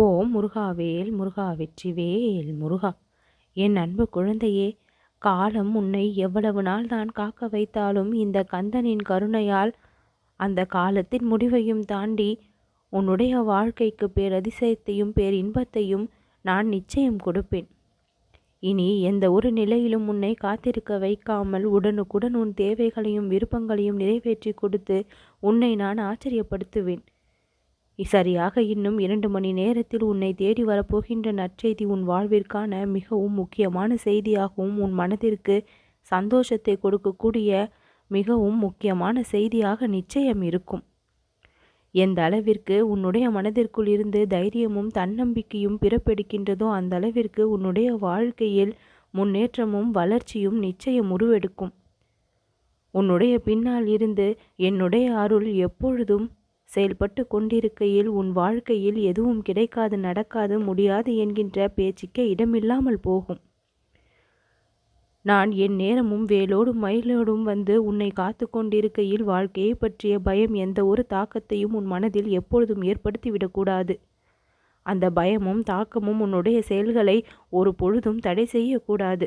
ஓம் முருகாவேல் முருகா வெற்றிவேல் முருகா. என் அன்பு குழந்தையே காலம் உன்னை எவ்வளவு நாள் தான் காக்க வைத்தாலும் இந்த கந்தனின் கருணையால் அந்த காலத்தின் முடிவையும் தாண்டி உன்னுடைய வாழ்க்கைக்கு பேரதிசயத்தையும் பேரின்பத்தையும் நான் நிச்சயம் கொடுப்பேன். இனி எந்த ஒரு நிலையிலும் உன்னை காத்திருக்க வைக்காமல் உடனுக்குடன் உன் தேவைகளையும் விருப்பங்களையும் நிறைவேற்றி கொடுத்து உன்னை நான் ஆச்சரியப்படுத்துவேன். சரியாக இன்னும் இரண்டு மணி நேரத்தில் உன்னை தேடி வரப்போகின்ற நற்செய்தி உன் வாழ்விற்கான மிகவும் முக்கியமான செய்தியாகவும் உன் மனதிற்கு சந்தோஷத்தை கொடுக்கக்கூடிய மிகவும் முக்கியமான செய்தியாக நிச்சயம் இருக்கும். எந்த அளவிற்கு உன்னுடைய மனதிற்குள் இருந்து தைரியமும் தன்னம்பிக்கையும் பிறப்பெடுக்கின்றதோ அந்த அளவிற்கு உன்னுடைய வாழ்க்கையில் முன்னேற்றமும் வளர்ச்சியும் நிச்சயம் உருவெடுக்கும். உன்னுடைய பின்னால் இருந்து என்னுடைய அருள் எப்பொழுதும் செயல்பட்டு கொண்டிருக்கையில் உன் வாழ்க்கையில் எதுவும் கிடைக்காது நடக்காது முடியாது என்கின்ற பேச்சுக்கே இடமில்லாமல் போகும். நான் என் நேரமும் வேலோடும் மயிலோடும் வந்து உன்னை காத்து கொண்டிருக்கையில் வாழ்க்கையை பற்றிய பயம் எந்த ஒரு தாக்கத்தையும் உன் மனதில் எப்பொழுதும் ஏற்படுத்திவிடக்கூடாது அந்த பயமும் தாக்கமும் உன்னுடைய செயல்களை ஒரு பொழுதும் தடை செய்யக்கூடாது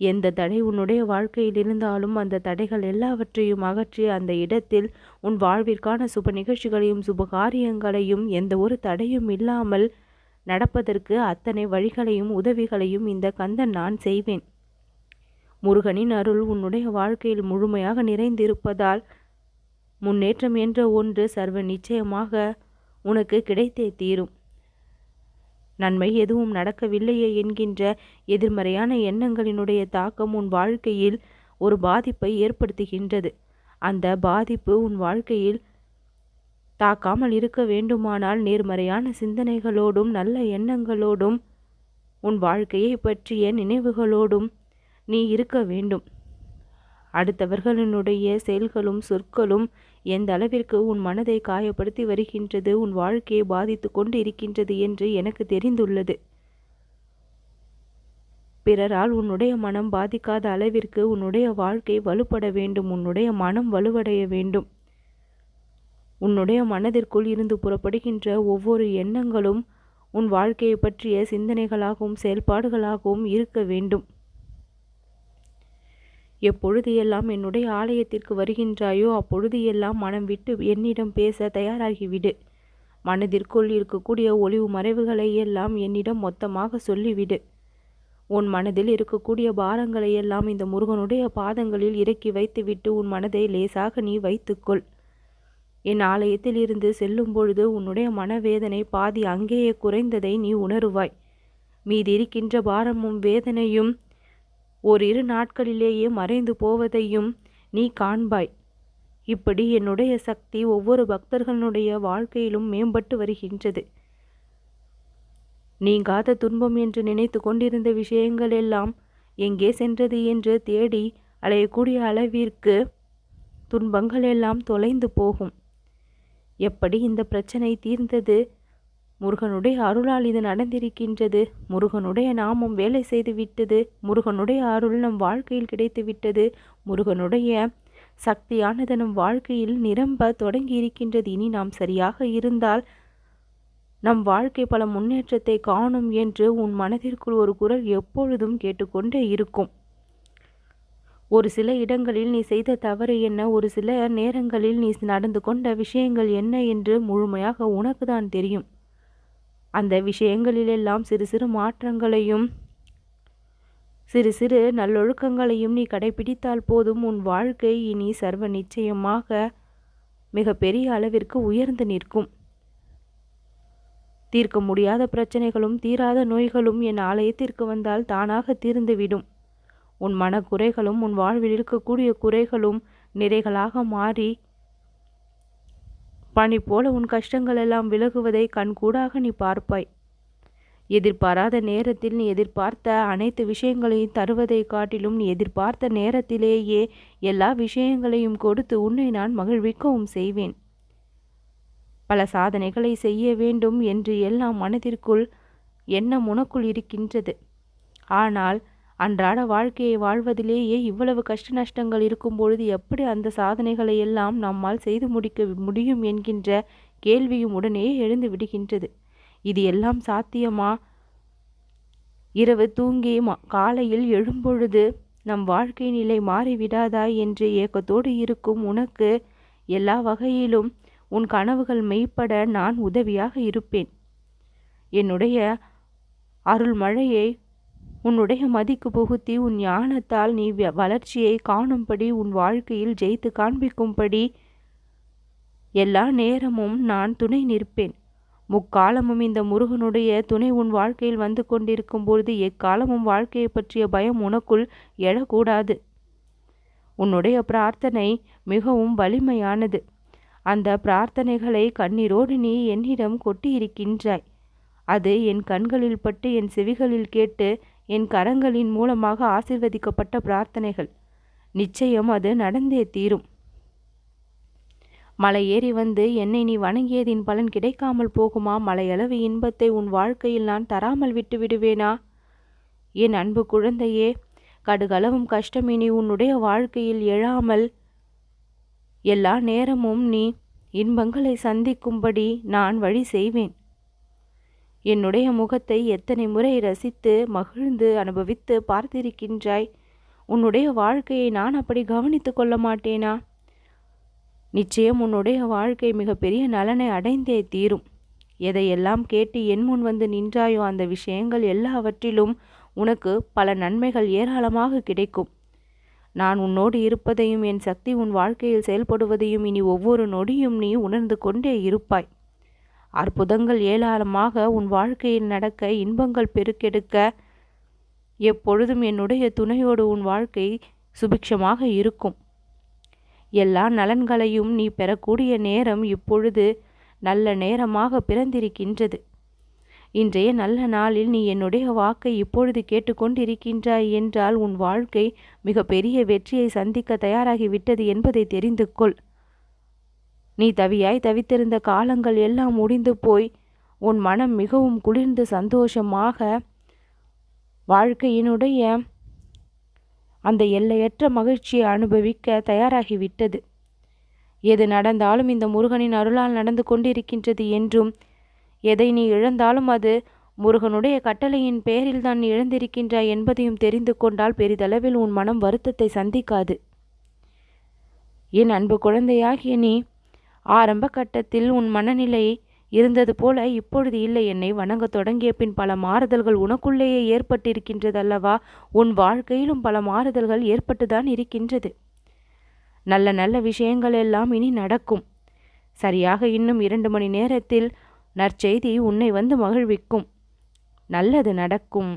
எந்த தடை உன்னுடைய வாழ்க்கையில் இருந்தாலும் அந்த தடைகள் எல்லாவற்றையும் அகற்றி அந்த இடத்தில் உன் வாழ்விற்கான சுப நிகழ்ச்சிகளையும் சுப காரியங்களையும் எந்த ஒரு தடையும் இல்லாமல் நடப்பதற்கு அத்தனை வழிகளையும் உதவிகளையும் இந்த கந்தன் நான் செய்வேன். முருகனின் அருள் உன்னுடைய வாழ்க்கையில் முழுமையாக நிறைந்திருப்பதால் முன்னேற்றம் என்ற ஒன்று சர்வ நிச்சயமாக உனக்கு கிடைத்தே தீரும். நன்மை எதுவும் நடக்கவில்லையே என்கின்ற எதிர்மறையான எண்ணங்களினுடைய தாக்கம் உன் வாழ்க்கையில் ஒரு பாதிப்பை ஏற்படுத்துகின்றது. அந்த பாதிப்பு உன் வாழ்க்கையில் தாக்காமல் இருக்க வேண்டுமானால் நேர்மறையான சிந்தனைகளோடும் நல்ல எண்ணங்களோடும் உன் வாழ்க்கையை பற்றிய நினைவுகளோடும் நீ இருக்க வேண்டும். அடுத்தவர்களினுடைய செயல்களும் சொற்களும் எந்த அளவிற்கு உன் மனதை காயப்படுத்தி வருகின்றது உன் வாழ்க்கையை பாதித்து கொண்டு இருக்கின்றது என்று எனக்கு தெரிந்துள்ளது. பிறரால் உன்னுடைய மனம் பாதிக்காத அளவிற்கு உன்னுடைய வாழ்க்கை வலுப்பட வேண்டும் உன்னுடைய மனம் வலுவடைய வேண்டும். உன்னுடைய மனதிற்குள் இருந்து புறப்படுகின்ற ஒவ்வொரு எண்ணங்களும் உன் வாழ்க்கையை பற்றிய சிந்தனைகளாகவும் செயல்பாடுகளாகவும் இருக்க வேண்டும். எப்பொழுது எல்லாம் என்னுடைய ஆலயத்திற்கு வருகின்றாயோ அப்பொழுது எல்லாம் மனம் விட்டு என்னிடம் பேச தயாராகிவிடு. மனதிற்குள் இருக்கக்கூடிய ஒளிவு மறைவுகளை எல்லாம் என்னிடம் மொத்தமாக சொல்லிவிடு. உன் மனதில் இருக்கக்கூடிய பாரங்களை எல்லாம் இந்த முருகனுடைய பாதங்களில் இறக்கி வைத்துவிட்டு உன் மனதை லேசாக நீ வைத்துக்கொள். என் ஆலயத்தில் இருந்து செல்லும் பொழுது உன்னுடைய மனவேதனை பாதி அங்கேயே குறைந்ததை நீ உணருவாய். மீதி இருக்கின்ற பாரமும் வேதனையும் ஓரிரு நாட்களிலேயே மறைந்து போவதையும் நீ காண்பாய். இப்படி என்னுடைய சக்தி ஒவ்வொரு பக்தர்களுடைய வாழ்க்கையிலும் மேம்பட்டு வருகின்றது. நீங்காத துன்பம் என்று நினைத்து கொண்டிருந்த விஷயங்கள் எல்லாம் எங்கே சென்றது என்று தேடி அலையக்கூடிய அளவிற்கு துன்பங்கள் எல்லாம் தொலைந்து போகும். எப்படி இந்த பிரச்சனை தீர்ந்தது? முருகனுடைய அருளால் இது நடந்திருக்கின்றது. முருகனுடைய நாமம் வேலை செய்து விட்டது. முருகனுடைய அருள் நம் வாழ்க்கையில் கிடைத்து விட்டது. முருகனுடைய சக்தியானது நம் வாழ்க்கையில் நிரம்ப தொடங்கி இருக்கின்றது இனி நாம் சரியாக இருந்தால் நம் வாழ்க்கை பல முன்னேற்றத்தை காணும் என்று உன் மனதிற்குள் ஒரு குரல் எப்பொழுதும் கேட்டுக்கொண்டே இருக்கும். ஒரு சில இடங்களில் நீ செய்த தவறு என்ன? ஒரு சில நேரங்களில் நீ நடந்து கொண்ட விஷயங்கள் என்ன என்று முழுமையாக உனக்கு தான் தெரியும். அந்த விஷயங்களிலெல்லாம் சிறு சிறு மாற்றங்களையும் சிறு சிறு நல்லொழுக்கங்களையும் நீ கடைபிடித்தால் போதும். உன் வாழ்க்கை இனி சர்வ நிச்சயமாக மிகப்பெரிய அளவிற்கு உயர்ந்து நிற்கும். தீர்க்க முடியாத பிரச்சனைகளும் தீராத நோய்களும் என் ஆலயத்திற்கு வந்தால் தானாக தீர்ந்துவிடும். உன் மனக்குறைகளும் உன் வாழ்வில் இருக்கக்கூடிய குறைகளும் நிறைகளாக மாறி பனி போல உன் கஷ்டங்கள் எல்லாம் விலகுவதை கண்கூடாக நீ பார்ப்பாய். எதிர்பாராத நேரத்தில் நீ எதிர்பார்த்த அனைத்து விஷயங்களையும் தருவதை காட்டிலும் நீ எதிர்பார்த்த நேரத்திலேயே எல்லா விஷயங்களையும் கொடுத்து உன்னை நான் மகிழ்விக்கவும் செய்வேன். பல சாதனைகளை செய்ய வேண்டும் என்று எல்லாம் மனதிற்குள் எண்ணம் உனக்குள் இருக்கின்றது. ஆனால் அன்றாட வாழ்க்கையை வாழ்வதிலேயே இவ்வளவு கஷ்ட நஷ்டங்கள் இருக்கும் பொழுது எப்படி அந்த சாதனைகளை எல்லாம் நம்மால் செய்து முடிக்க முடியும் என்கின்ற கேள்வியும் உடனே எழுந்து விடுகின்றது. இது எல்லாம் சாத்தியமா? இரவு தூங்கி காலையில் எழும்பொழுது நம் வாழ்க்கை நிலை மாறிவிடாதா என்று ஏக்கத்தோடு இருக்கும் உனக்கு எல்லா வகையிலும் உன் கனவுகள் மெய்ப்பட நான் உதவியாக இருப்பேன். என்னுடைய அருள்மழையை உன்னுடைய மதிக்கு புகுத்தி உன் ஞானத்தால் நீ வளர்ச்சியை காணும்படி உன் வாழ்க்கையில் ஜெயித்து காண்பிக்கும்படி எல்லா நேரமும் நான் துணை நிற்பேன். முக்காலமும் இந்த முருகனுடைய துணை உன் வாழ்க்கையில் வந்து கொண்டிருக்கும் பொழுது எக்காலமும் வாழ்க்கையை பற்றிய பயம் உனக்குள் எழக்கூடாது. உன்னுடைய பிரார்த்தனை மிகவும் வலிமையானது. அந்த பிரார்த்தனைகளை கண்ணீரோடு நீ என்னிடம் கொட்டியிருக்கின்றாய். அது என் கண்களில் பட்டு என் செவிகளில் கேட்டு என் கரங்களின் மூலமாக ஆசிர்வதிக்கப்பட்ட பிரார்த்தனைகள். நிச்சயம் அது நடந்தே தீரும். மலை ஏறி வந்து என்னை நீ வணங்கியதின் பலன் கிடைக்காமல் போகுமா? மலையளவு இன்பத்தை உன் வாழ்க்கையில் நான் தராமல் விட்டு விடுவேனா? என் அன்பு குழந்தையே கடுகளவும் கஷ்டம் இனி உன்னுடைய வாழ்க்கையில் எழாமல் எல்லா நேரமும் நீ இன்பங்களை சந்திக்கும்படி நான் வழி செய்வேன். என்னுடைய முகத்தை எத்தனை முறை ரசித்து மகிழ்ந்து அனுபவித்து பார்த்திருக்கின்றாய்? உன்னுடைய வாழ்க்கையை நான் அப்படி கவனித்து கொள்ள மாட்டேனா? நிச்சயம் உன்னுடைய வாழ்க்கை மிகப்பெரிய நலனை அடைந்தே தீரும். எதையெல்லாம் கேட்டு என் முன் வந்து நின்றாயோ அந்த விஷயங்கள் எல்லாவற்றிலும் உனக்கு பல நன்மைகள் ஏராளமாக கிடைக்கும். நான் உன்னோடு இருப்பதையும் என் சக்தி உன் வாழ்க்கையில் செயல்படுவதையும் இனி ஒவ்வொரு நொடியும் நீ உணர்ந்து கொண்டே இருப்பாய். அற்புதங்கள் ஏராளமாக உன் வாழ்க்கையில் நடக்க இன்பங்கள் பெருக்கெடுக்க எப்பொழுதும் என்னுடைய துணையோடு உன் வாழ்க்கை சுபிக்ஷமாக இருக்கும். எல்லா நலன்களையும் நீ பெறக்கூடிய நேரம் இப்பொழுது நல்ல நேரமாக பிறந்திருக்கின்றது. இன்றைய நல்ல நாளில் நீ என்னுடைய வாக்கை இப்பொழுது கேட்டுக்கொண்டிருக்கின்றாய் என்றால் உன் வாழ்க்கை மிகப்பெரிய வெற்றியை சந்திக்க தயாராகிவிட்டது என்பதை தெரிந்து கொள். நீ தவியாய் தவித்திருந்த காலங்கள் எல்லாம் முடிந்து போய் உன் மனம் மிகவும் குளிர்ந்து சந்தோஷமாக வாழ்க்கையினுடைய அந்த எல்லையற்ற மகிழ்ச்சியை அனுபவிக்க தயாராகிவிட்டது. எது நடந்தாலும் இந்த முருகனின் அருளால் நடந்து கொண்டிருக்கின்றது என்றும் எதை நீ இழந்தாலும் அது முருகனுடைய கட்டளையின் பேரில் தான் இழந்திருக்கின்றாய் என்பதையும் தெரிந்து கொண்டால் பெரிதளவில் உன் மனம் வருத்தத்தை சந்திக்காது. என் அன்பு குழந்தையாகிய நீ ஆரம்ப கட்டத்தில் உன் மனநிலை இருந்தது போல இப்பொழுது இல்லை. என்னை வணங்க தொடங்கிய பின் பல மாறுதல்கள் உனக்குள்ளேயே ஏற்பட்டிருக்கின்றதல்லவா? உன் வாழ்க்கையிலும் பல மாறுதல்கள் ஏற்பட்டுதான் இருக்கின்றது. நல்ல நல்ல விஷயங்கள் எல்லாம் இனி நடக்கும். சரியாக இன்னும் இரண்டு மணி நேரத்தில் நற்செய்தி உன்னை வந்து மகிழ்விக்கும். நல்லது நடக்கும்.